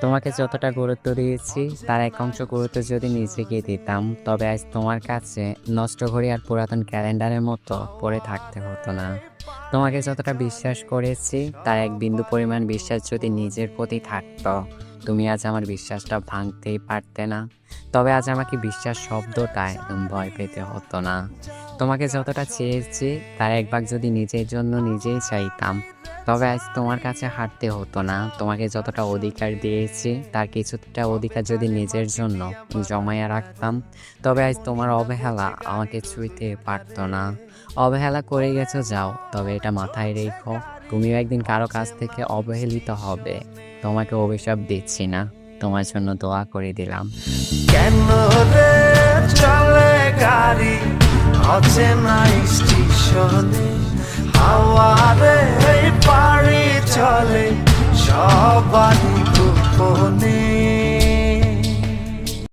তোমাকে যতটা গুরুত্ব দিয়েছি, তার এক অংশ গুরুত্ব যদি নিজেকে দিতাম, তবে আজ তোমার কাছে নষ্ট ঘড়ি আর পুরাতন ক্যালেন্ডারের মতো পড়ে থাকতে হতো না। তোমাকে যতটা বিশ্বাস করেছি, তার এক বিন্দু পরিমাণ বিশ্বাস যদি নিজের প্রতি থাকতো। তুমি আজ আমার বিশ্বাসটা ভাঙতেই পারতে না। তবে আজ আমাকে বিশ্বাস শব্দটায় ভয় পেতে হতো না। তোমাকে যতটা চেয়েছি, তার এক ভাগ যদি নিজের জন্য নিজেই চাইতাম, তবে আজ তোমার কাছে হাঁটতে হতো না। তোমাকে যতটা অধিকার দিয়েছি, তার কিছুটা অধিকার যদি নিজের জন্য জমাইয়া রাখতাম, তবে আজ তোমার অবহেলা আমাকে ছুঁইতে পারতো না। অবহেলা করে গেছো যাও, তবে এটা মাথায় রেখো। তুমিও একদিন কারও কাছ থেকে অবহেলিত হবে। তোমাকে অভিশাপ দিচ্ছি না। তোমার জন্য দোয়া করে দিলাম। কেন রে চলে গাড়ি? অচেনা স্টেশনে হাওয়ারে পাড়ি চলে, সবারই